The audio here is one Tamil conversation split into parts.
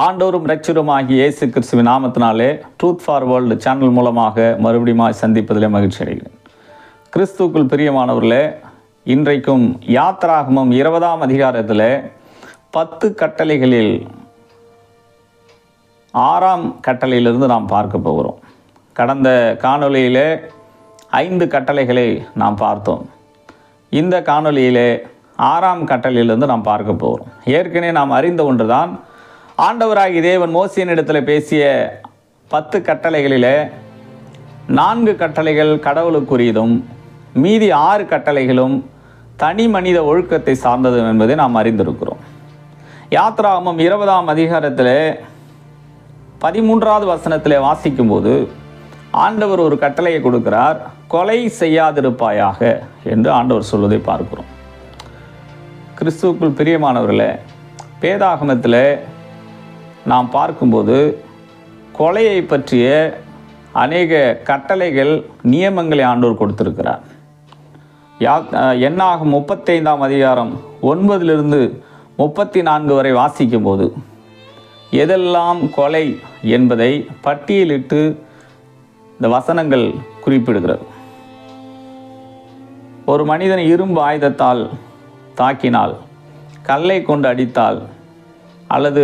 ஆண்டோரும் ரட்சருமாகிய இயேசு கிறிஸ்துவின் நாமத்தினாலே ட்ரூத் ஃபார் வேர்ல்டு சேனல் மூலமாக மறுபடியும் சந்திப்பதிலே மகிழ்ச்சி அடைகிறேன். கிறிஸ்துக்குள் பிரியமானவர்களே இன்றைக்கும் யாத்ராகமம் இருபதாம் அதிகாரத்தில் பத்து கட்டளைகளில் ஆறாம் கட்டளையிலிருந்து நாம் பார்க்க போகிறோம். கடந்த காணொலியிலே ஐந்து கட்டளைகளை நாம் பார்த்தோம். இந்த காணொளியிலே ஆறாம் கட்டளையிலிருந்து நாம் பார்க்க போகிறோம். ஏற்கனவே நாம் அறிந்த ஒன்றுதான் ஆண்டவராகி தேவன் மோசியனிடத்தில் பேசிய பத்து கட்டளைகளில் நான்கு கட்டளைகள் கடவுளுக்குரியதும் மீதி ஆறு கட்டளைகளும் தனி மனித ஒழுக்கத்தை சார்ந்ததும் என்பதை நாம் அறிந்திருக்கிறோம். யாத்ராமம் இருபதாம் அதிகாரத்தில் பதிமூன்றாவது வசனத்தில் வாசிக்கும்போது ஆண்டவர் ஒரு கட்டளையை கொடுக்கிறார் கொலை செய்யாதிருப்பாயாக என்று ஆண்டவர் சொல்வதை பார்க்கிறோம். கிறிஸ்துவுக்குள் பிரியமானவர்களே பேதாகமத்தில் நாம் பார்க்கும்போது கொலையை பற்றிய அநேக கட்டளைகள் நியமங்களை ஆண்டோர் கொடுத்திருக்கிறார். யா எண்ணாகும் முப்பத்தைந்தாம் அதிகாரம் ஒன்பதிலிருந்து முப்பத்தி நான்கு வரை வாசிக்கும்போது எதெல்லாம் கொலை என்பதை பட்டியலிட்டு இந்த வசனங்கள் குறிப்பிடுகிறது. ஒரு மனிதன் இரும்பு ஆயுதத்தால் தாக்கினால் கல்லை கொண்டு அடித்தால் அல்லது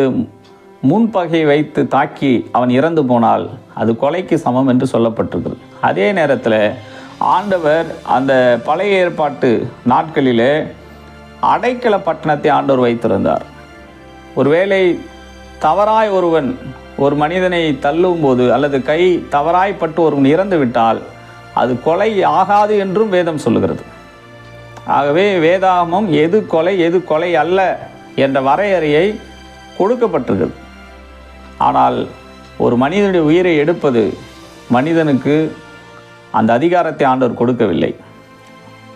முன்பகை வைத்து தாக்கி அவன் இறந்து போனால் அது கொலைக்கு சமம் என்று சொல்லப்பட்டிருக்கிறது. அதே நேரத்தில் ஆண்டவர் அந்த பழைய ஏற்பாட்டு நாட்களிலே அடைக்கல பட்டணத்தை ஆண்டவர் வைத்திருந்தார். ஒருவேளை தவறாய் ஒருவன் ஒரு மனிதனை தள்ளும் போது அல்லது கை தவறாய்ப்பட்டு ஒருவன் இறந்து விட்டால் அது கொலை ஆகாது என்றும் வேதம் சொல்லுகிறது. ஆகவே வேதாகமம் எது கொலை எது கொலை அல்ல என்ற வரையறையை கொடுக்கப்பட்டிருக்கிறது. ஆனால் ஒரு மனிதனுடைய உயிரை எடுப்பது மனிதனுக்கு அந்த அதிகாரத்தை ஆண்டவர் கொடுக்கவில்லை.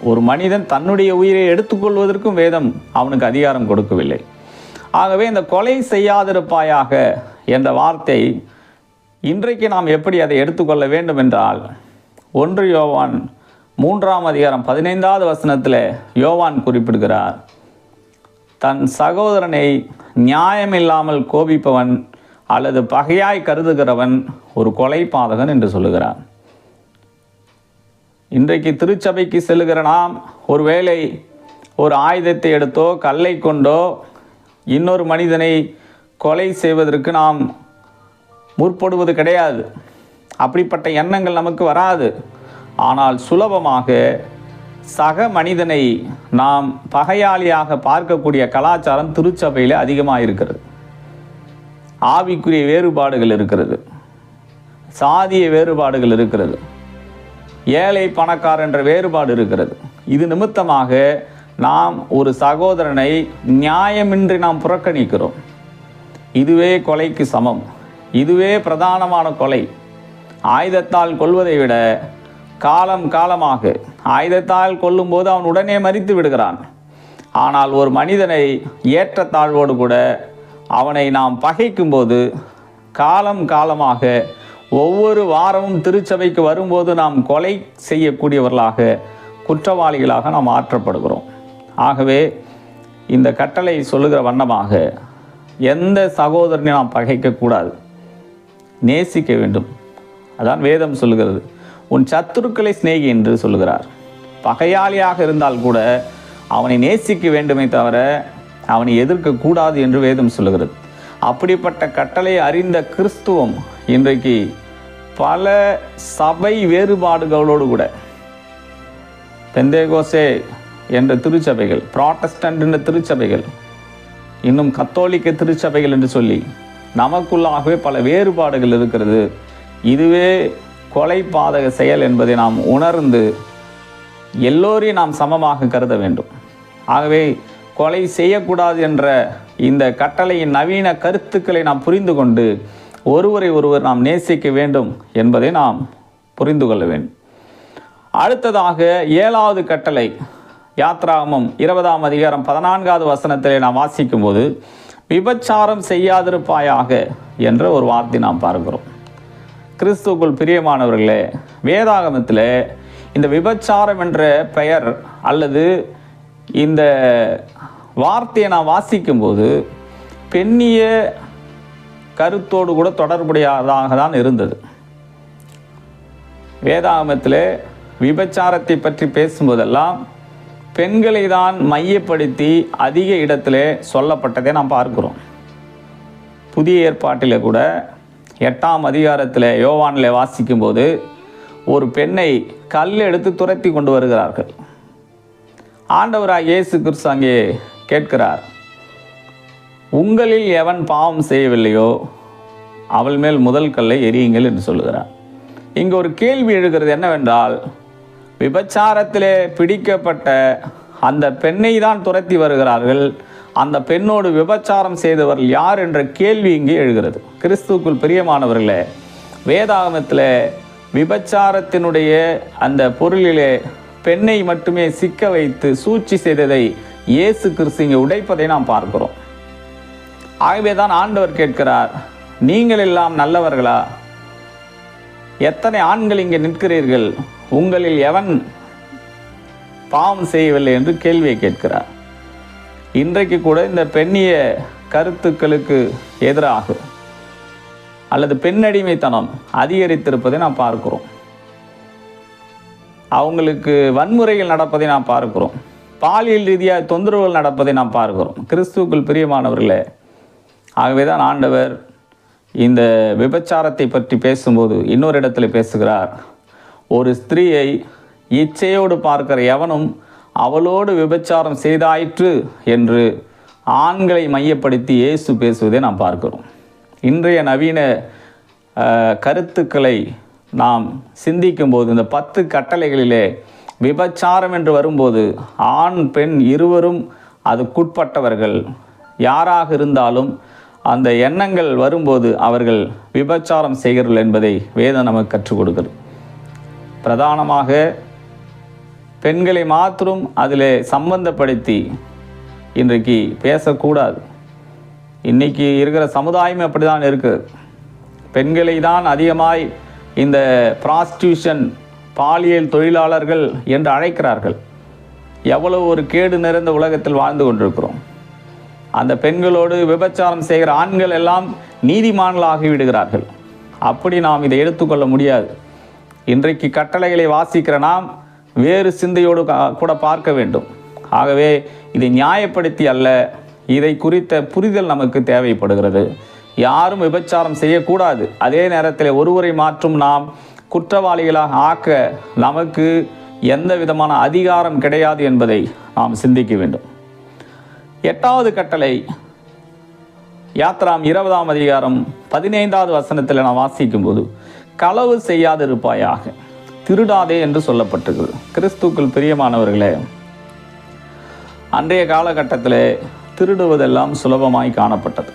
ஒரு மனிதன் தன்னுடைய உயிரை எடுத்துக்கொள்வதற்கும் வேதம் அவனுக்கு அதிகாரம் கொடுக்கவில்லை. ஆகவே இந்த கொலை செய்யாதிருப்பாயாக என்ற வார்த்தை இன்றைக்கு நாம் எப்படி அதை எடுத்துக்கொள்ள வேண்டும் என்றால் ஒன்று யோவான் மூன்றாம் அதிகாரம் பதினைந்தாவது வசனத்தில் யோவான் குறிப்பிடுகிறார் தன் சகோதரனை நியாயமில்லாமல் கோபிப்பவன் அல்லது பகையாய் கருதுகிறவன் ஒரு கொலை பாதகன் என்று சொல்லுகிறான். இன்றைக்கு திருச்சபைக்கு செல்லுகிற நாம் ஒருவேளை ஒரு ஆயுதத்தை எடுத்தோ கல்லை கொண்டோ இன்னொரு மனிதனை கொலை செய்வதற்கு நாம் முற்படுவது கிடையாது. அப்படிப்பட்ட எண்ணங்கள் நமக்கு வராது. ஆனால் சுலபமாக சக மனிதனை நாம் பகையாளியாக பார்க்கக்கூடிய கலாச்சாரம் திருச்சபையில் அதிகமாக இருக்கிறது ஆவிக்குரிய வேறுபாடுகள் இருக்கிறது. சாதிய வேறுபாடுகள் இருக்கிறது. ஏழை பணக்கார் என்ற வேறுபாடு இருக்கிறது. இது நிமித்தமாக நாம் ஒரு சகோதரனை நியாயமின்றி நாம் புறக்கணிக்கிறோம். இதுவே கொலைக்கு சமம். இதுவே பிரதானமான கொலை. ஆயுதத்தால் கொள்வதை விட காலம் காலமாக ஆயுதத்தால் கொல்லும்போது அவன் உடனே மறித்து விடுகிறான். ஆனால் ஒரு மனிதனை ஏற்றத்தாழ்வோடு கூட அவனை நாம் பகைக்கும்போது காலம் காலமாக ஒவ்வொரு வாரமும் திருச்சபைக்கு வரும்போது நாம் கொலை செய்யக்கூடியவர்களாக குற்றவாளிகளாக நாம் ஆற்றப்படுகிறோம். ஆகவே இந்த கட்டளை சொல்லுகிற வண்ணமாக எந்த சகோதரனை நாம் பகைக்கக்கூடாது. நேசிக்க வேண்டும். அதான் வேதம் சொல்லுகிறது. உன் சத்துருக்களை சிநேகி என்று சொல்லுகிறார். பகையாளியாக இருந்தால் கூட அவனை நேசிக்க வேண்டுமே தவிர அவனை எதிர்க்கக்கூடாது என்று வேதம் சொல்லுகிறது. அப்படிப்பட்ட கட்டளை அறிந்த கிறிஸ்துவம் இன்றைக்கு பல சபை வேறுபாடுகளோடு கூட பெந்தேகோசே என்ற திருச்சபைகள் ப்ராட்டஸ்டன்ட் என்ற திருச்சபைகள் இன்னும் கத்தோலிக்க திருச்சபைகள் என்று சொல்லி நமக்குள்ளாகவே பல வேறுபாடுகள் இருக்கிறது. இதுவே கொலை பாதக செயல் என்பதை நாம் உணர்ந்து எல்லோரையும் நாம் சமமாக கருத வேண்டும். ஆகவே கொலை செய்யக்கூடாது என்ற இந்த கட்டளையின் நவீன கருத்துக்களை நாம் புரிந்து கொண்டு ஒருவரை ஒருவர் நாம் நேசிக்க வேண்டும் என்பதை நாம் புரிந்து கொள்ள வேண்டும். அடுத்ததாக ஏழாவது கட்டளை யாத்ராமம் இருபதாம் அதிகாரம் பதினான்காவது வசனத்திலே நாம் வாசிக்கும்போது விபச்சாரம் செய்யாதிருப்பாயாக என்ற ஒரு வார்த்தை நாம் பார்க்கிறோம். கிறிஸ்துக்குள் பிரியமானவர்களே வேதாகமத்தில் இந்த விபச்சாரம் என்ற பெயர் அல்லது இந்த வார்த்தையை நான் வாசிக்கும்போது பெண்ணிய கருத்தோடு கூட தொடர்புடையதாக தான் இருந்தது. வேதாகமத்தில் விபச்சாரத்தை பற்றி பேசும்போதெல்லாம் பெண்களை தான் மையப்படுத்தி அதிக இடத்துல சொல்லப்பட்டதை நாம் பார்க்கிறோம். புதிய ஏற்பாட்டில் கூட எட்டாம் அதிகாரத்தில் யோவானில் வாசிக்கும்போது ஒரு பெண்ணை கல் எடுத்து துரத்தி கொண்டு வருகிறார்கள். ஆண்டவராக இயேசு கிறிஸ்து அங்கே கேட்கிறார் உங்களில் எவன் பாவம் செய்யவில்லையோ அவள் மேல் முதல் கல்லை எரியுங்கள் என்று சொல்லுகிறார். இங்கு ஒரு கேள்வி எழுகிறது என்னவென்றால் விபச்சாரத்திலே பிடிக்கப்பட்ட அந்த பெண்ணை தான் துரத்தி வருகிறார்கள் அந்த பெண்ணோடு விபச்சாரம் செய்தவர்கள் யார் என்ற கேள்வி இங்கே எழுகிறது. கிறிஸ்துவுக்குள் பிரியமானவர்களே வேதாகமத்தில் விபச்சாரத்தினுடைய அந்த பொருளிலே பெண்ணை மட்டுமே சிக்க வைத்து சூழ்ச்சி செய்ததை இயேசு கிறிஸ்து இங்கே உடைப்பதை நாம் பார்க்கிறோம். ஆகவே தான் ஆண்டவர் கேட்கிறார் நீங்கள் எல்லாம் நல்லவர்களா? எத்தனை ஆண்கள் இங்கே நிற்கிறீர்கள்? உங்களில் எவன் பாவம் செய்யவில்லை? என்று கேள்வியை கேட்கிறார். இன்றைக்கு கூட இந்த பெண்ணிய கருத்துக்களுக்கு எதிராக அல்லது பெண்ணடிமைத்தனம் அதிகரித்திருப்பதை நாம் பார்க்கிறோம். அவங்களுக்கு வன்முறைகள் நடப்பதை நாம் பார்க்கிறோம். பாலியல் ரீதியாக தொந்தரவுகள் நடப்பதை நாம் பார்க்கிறோம். கிறிஸ்துவுக்குள் பிரியமானவர்களே ஆகவே தான் ஆண்டவர் இந்த விபச்சாரத்தை பற்றி பேசும்போது இன்னொரு இடத்துல பேசுகிறார். ஒரு ஸ்திரீயை இச்சையோடு பார்க்கிற எவனும் அவளோடு விபச்சாரம் செய்தாயிற்று என்று ஆண்களை மையப்படுத்தி இயேசு பேசுவதை நாம் பார்க்கிறோம். இன்றைய நவீன கருத்துக்களை நாம் சிந்திக்கும்போது இந்த பத்து கட்டளைகளிலே விபச்சாரம் என்று வரும்போது ஆண் பெண் இருவரும் அதுக்குட்பட்டவர்கள். யாராக இருந்தாலும் அந்த எண்ணங்கள் வரும்போது அவர்கள் விபச்சாரம் செய்கிறார்கள் என்பதை வேதம் நமக்கு கற்றுக் கொடுக்கிறது பிரதானமாக பெண்களை மாத்திரம் அதில் சம்பந்தப்படுத்தி இன்றைக்கு பேசக்கூடாது. இன்னைக்கு இருக்கிற சமுதாயம் அப்படி தான் இருக்குது. பெண்களை தான் அதிகமாய் இந்த ப்ராஸ்டியூஷன் பாலியல் தொழிலாளர்கள் என்று அழைக்கிறார்கள். எவ்வளவு ஒரு கேடு நிறைந்த உலகத்தில் வாழ்ந்து கொண்டிருக்கிறோம். அந்த பெண்களோடு விபச்சாரம் செய்கிற ஆண்கள் எல்லாம் நீதிமான்களாகி விடுகிறார்கள். அப்படி நாம் இதை எடுத்துக்கொள்ள முடியாது. இன்றைக்கு கட்டளைகளை வாசிக்கிற நாம் வேறு சிந்தையோடு கா- கூட பார்க்க வேண்டும். ஆகவே இதை நியாயப்படுத்தி அல்ல இதை குறித்த புரிதல் நமக்கு தேவைப்படுகிறது. யாரும் விபச்சாரம் செய்யக்கூடாது. அதே நேரத்தில் ஒருவரை மாற்றும் நாம் குற்றவாளிகளாக ஆக்க நமக்கு எந்த விதமான அதிகாரம் கிடையாது என்பதை நாம் சிந்திக்க வேண்டும். எட்டாவது கட்டளை யாத்ராம் இருபதாம் அதிகாரம் பதினைந்தாவது வசனத்தில் நாம் வாசிக்கும்போது களவு செய்யாதிருப்பாயாக திருடாதே என்று சொல்லப்பட்டிருக்கிறது கிறிஸ்துக்குள் பிரியமானவர்களே அன்றைய காலகட்டத்தில் திருடுவதெல்லாம் சுலபமாய் காணப்பட்டது.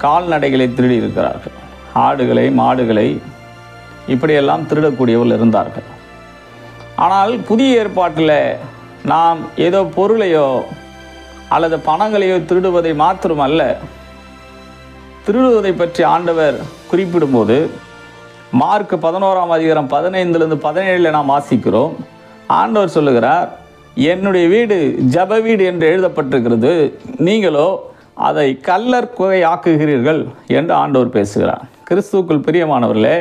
கால்நடைகளை திருடி இருக்கிறார்கள். ஆடுகளை மாடுகளை இப்படியெல்லாம் திருடக்கூடியவர்கள் இருந்தார்கள். ஆனால் புதிய ஏற்பாட்டில் நாம் ஏதோ பொருளையோ அல்லது பணங்களையோ திருடுவதை மாத்திரமல்ல திருடுவதை பற்றி ஆண்டவர் குறிப்பிடும்போது மார்க் பதினோராம் அதிகாரம் பதினைந்துலேருந்து பதினேழில் நாம் வாசிக்கிறோம். ஆண்டவர் சொல்லுகிறார் என்னுடைய வீடு ஜப வீடு என்று எழுதப்பட்டிருக்கிறது. நீங்களோ அதை கல்லர் குகை ஆக்குகிறீர்கள் என்று ஆண்டவர் பேசுகிறார். கிறிஸ்துவுக்குள் பிரியமானவர்களே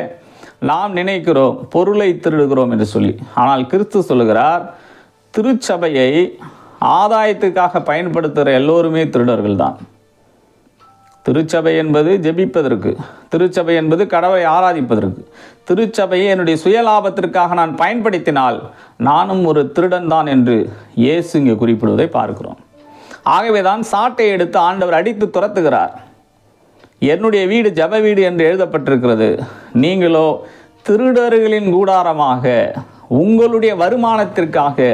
நாம் நினைக்கிறோம் பொருளை திருடுகிறோம் என்று சொல்லி. ஆனால் கிறிஸ்து சொல்லுகிறார் திருச்சபையை ஆதாயத்துக்காக பயன்படுத்துகிற எல்லோருமே திருடர்கள் தான். திருச்சபை என்பது ஜெபிப்பதற்கு திருச்சபை என்பது கடவுளை ஆராதிப்பதற்கு. திருச்சபையை என்னுடைய சுயலாபத்திற்காக நான் பயன்படுத்தினால் நானும் ஒரு திருடன் தான் என்று இயேசு இங்கே குறிப்பிடுவதை பார்க்கிறோம். ஆகவே தான் சாட்டை எடுத்து ஆண்டவர் அடித்து துரத்துகிறார். என்னுடைய வீடு ஜப வீடு என்று எழுதப்பட்டிருக்கிறது. நீங்களோ திருடர்களின் கூடாரமாக உங்களுடைய வருமானத்திற்காக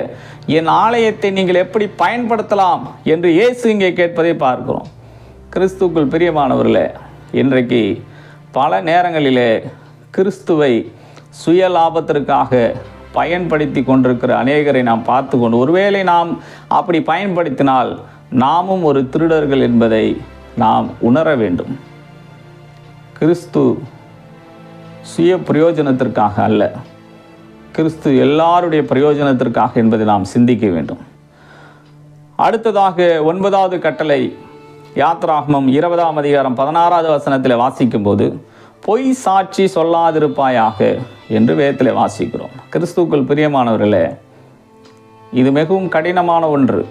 என் ஆலயத்தை நீங்கள் எப்படி பயன்படுத்தலாம் என்று இயேசு இங்கே கேட்பதை பார்க்கிறோம். கிறிஸ்துக்குள் பிரியமானவர்களே இன்றைக்கு பல நேரங்களிலே கிறிஸ்துவை சுய லாபத்திற்காக பயன்படுத்தி கொண்டிருக்கிற அநேகரை நாம் பார்த்து கொண்டு ஒருவேளை நாம் அப்படி பயன்படுத்தினால் நாமும் ஒரு திருடர்கள் என்பதை நாம் உணர வேண்டும். கிறிஸ்து சுய பிரயோஜனத்திற்காக அல்ல. கிறிஸ்து எல்லாருடைய பிரயோஜனத்திற்காக என்பதை நாம் சிந்திக்க வேண்டும். அடுத்ததாக ஒன்பதாவது கட்டளை யாத்ராகமம் இருபதாம் அதிகாரம் பதினாறாவது வசனத்தில் வாசிக்கும்போது பொய் சாட்சி சொல்லாதிருப்பாயாக என்று வேதத்தில் வாசிக்கிறோம். கிறிஸ்துக்கள் பிரியமானவர்களே இது மிகவும் கடினமான ஒன்று.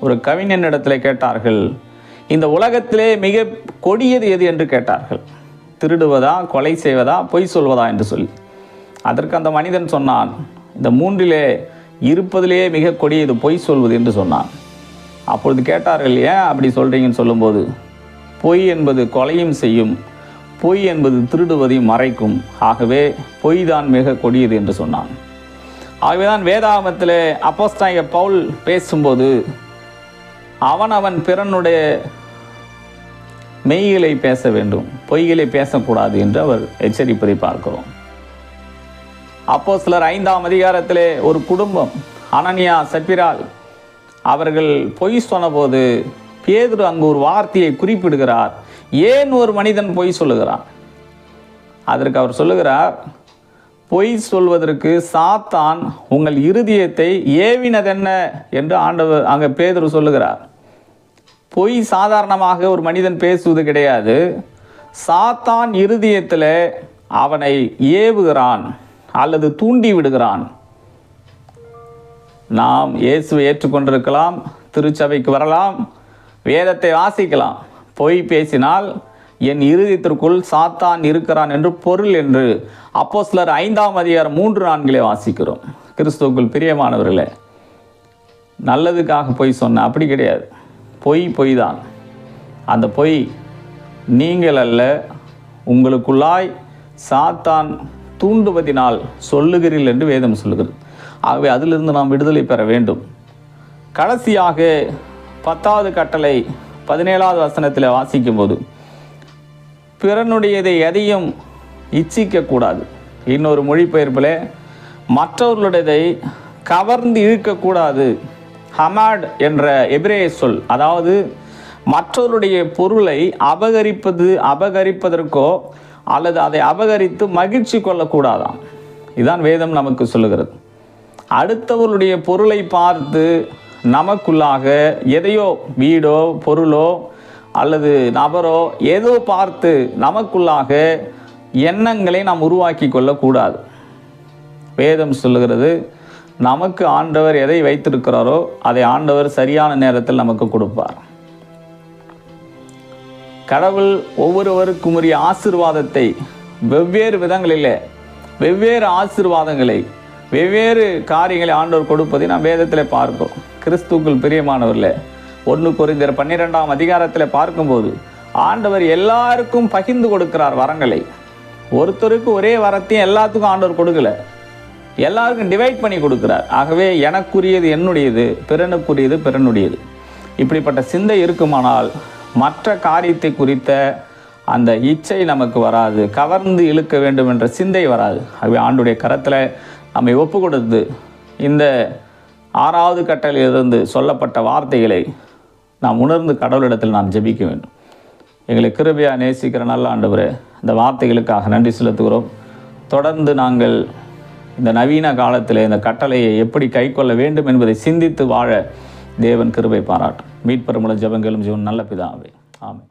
ஒரு கவிஞனிடத்தில் கேட்டார்கள் இந்த உலகத்திலே மிக கொடியது எது? என்று கேட்டார்கள். திருடுவதா கொலை செய்வதா பொய் சொல்வதா என்று சொல்லி அதற்கு அந்த மனிதன் சொன்னான் இந்த மூன்றிலே இருப்பதிலேயே மிக கொடியது பொய் சொல்வது என்று சொன்னான். அப்பொழுது கேட்டார்கள் ஏன் அப்படி சொல்கிறீங்கன்னு சொல்லும்போது பொய் என்பது கொலையும் செய்யும் பொய் என்பது திருடுவதையும் மறைக்கும். ஆகவே பொய் தான் மிக கொடியது என்று சொன்னான். ஆகவேதான் வேதாகமத்தில் அப்போஸ்தாய பவுல் பேசும்போது அவன் அவன் பிறனுடைய மெய்களை பேச வேண்டும் பொய்களை பேசக்கூடாது என்று அவர் எச்சரிப்பதை பார்க்கிறோம். அப்போ சிலர் ஐந்தாம் அதிகாரத்திலே ஒரு குடும்பம் அனனியா சப்பிரால் அவர்கள் பொய் சொன்னபோது பேதுரு அங்கு ஒரு வார்த்தையை குறிப்பிடுகிறார். ஏன் ஒரு மனிதன் பொய் சொல்லுகிறான்? அதற்கு அவர் சொல்லுகிறார் பொய் சொல்வதற்கு சாத்தான் உங்கள் இருதயத்தை ஏவினதென்ன? என்று ஆண்டவர் அங்கே பேதுரு சொல்லுகிறார். பொய் சாதாரணமாக ஒரு மனிதன் பேசுவது கிடையாது. சாத்தான் இருதயத்தில் அவனை ஏவுகிறான் அல்லது தூண்டி விடுகிறான். நாம் இயேசுவை ஏற்றுக்கொண்டிருக்கலாம் திருச்சபைக்கு வரலாம் வேதத்தை வாசிக்கலாம். பொய் பேசினால் என் இருதயத்திற்குள் சாத்தான் இருக்கிறான் என்று பொருள் என்று அப்போ சிலர் ஐந்தாம் அதிகாரம் மூன்று நான்கிலே வாசிக்கிறோம். கிறிஸ்துவுக்குள் பிரியமானவர்களே நல்லதுக்காக பொய் சொன்ன அப்படி கிடையாது. பொய் பொய் தான் அந்த பொய் நீங்கள் அல்ல உங்களுக்குள்ளாய் சாத்தான் தூண்டுவதினால் சொல்லுகிறீர்கள் என்று வேதம் சொல்லுகிறது. ஆகவே அதிலிருந்து நாம் விடுதலை பெற வேண்டும். கடைசியாக பத்தாவது கட்டளை பதினேழாவது வசனத்தில் வாசிக்கும்போது பிறனுடையதை எதையும் இச்சிக்கக்கூடாது. இன்னொரு மொழிபெயர்ப்பில் மற்றவர்களுடையதை கவர்ந்து இழுக்கக்கூடாது. ஹமாட் என்ற எபிரேய சொல் அதாவது மற்றவருடைய பொருளை அபகரிப்பது அபகரிப்பதற்கோ அல்லது அதை அபகரித்து மகிழ்ச்சி கொள்ளக்கூடாதாம். இதுதான் வேதம் நமக்கு சொல்லுகிறது. அடுத்தவருடைய பொருளை பார்த்து நமக்குள்ளாக எதையோ வீடோ பொருளோ அல்லது நபரோ ஏதோ பார்த்து நமக்குள்ளாக எண்ணங்களை நாம் உருவாக்கி கொள்ளக்கூடாது. வேதம் சொல்லுகிறது நமக்கு ஆண்டவர் எதை வைத்திருக்கிறாரோ அதை ஆண்டவர் சரியான நேரத்தில் நமக்கு கொடுப்பார். கடவுள் ஒவ்வொருவருக்கும் உரிய ஆசிர்வாதத்தை வெவ்வேறு விதங்களிலே வெவ்வேறு ஆசிர்வாதங்களை வெவ்வேறு காரியங்களை ஆண்டவர் கொடுப்பதை நாம் வேதத்தில் பார்க்கிறோம். கிறிஸ்துக்குள் பிரியமானவரில் ஒன்று குறிந்தர் பன்னிரெண்டாம் அதிகாரத்தில் பார்க்கும்போது ஆண்டவர் எல்லாருக்கும் பகிர்ந்து கொடுக்கிறார் வரங்களை. ஒருத்தருக்கு ஒரே வரத்தையும் எல்லாத்துக்கும் ஆண்டவர் கொடுக்கல. எல்லாருக்கும் டிவைட் பண்ணி கொடுக்குறார். ஆகவே எனக்குரியது என்னுடையது பிறனுக்குரியது பிறனுடையது. இப்படிப்பட்ட சிந்தை இருக்குமானால் மற்ற காரியத்தை குறித்த அந்த இச்சை நமக்கு வராது. கவர்ந்து இழுக்க வேண்டும் என்ற சிந்தை வராது. ஆகவே ஆண்டுடைய கரத்தில் நம்மை ஒப்பு கொடுத்து இந்த ஆறாவது கட்டளிலிருந்து சொல்லப்பட்ட வார்த்தைகளை நாம் உணர்ந்து கடவுளிடத்தில் நாம் ஜெபிக்க வேண்டும். எங்களை கிருபையாக நேசிக்கிற நல்ல ஆண்டவரே இந்த வார்த்தைகளுக்காக நன்றி செலுத்துகிறோம். தொடர்ந்து நாங்கள் இந்த நவீன காலத்தில் இந்த கட்டளையை எப்படி கைக்கொள்ள வேண்டும் என்பதை சிந்தித்து வாழ தேவன் கிருபை பாராட்டும். மீட்பெருமுள்ள ஜபங்களும் ஜீவன் நல்ல பிதாவே. ஆமை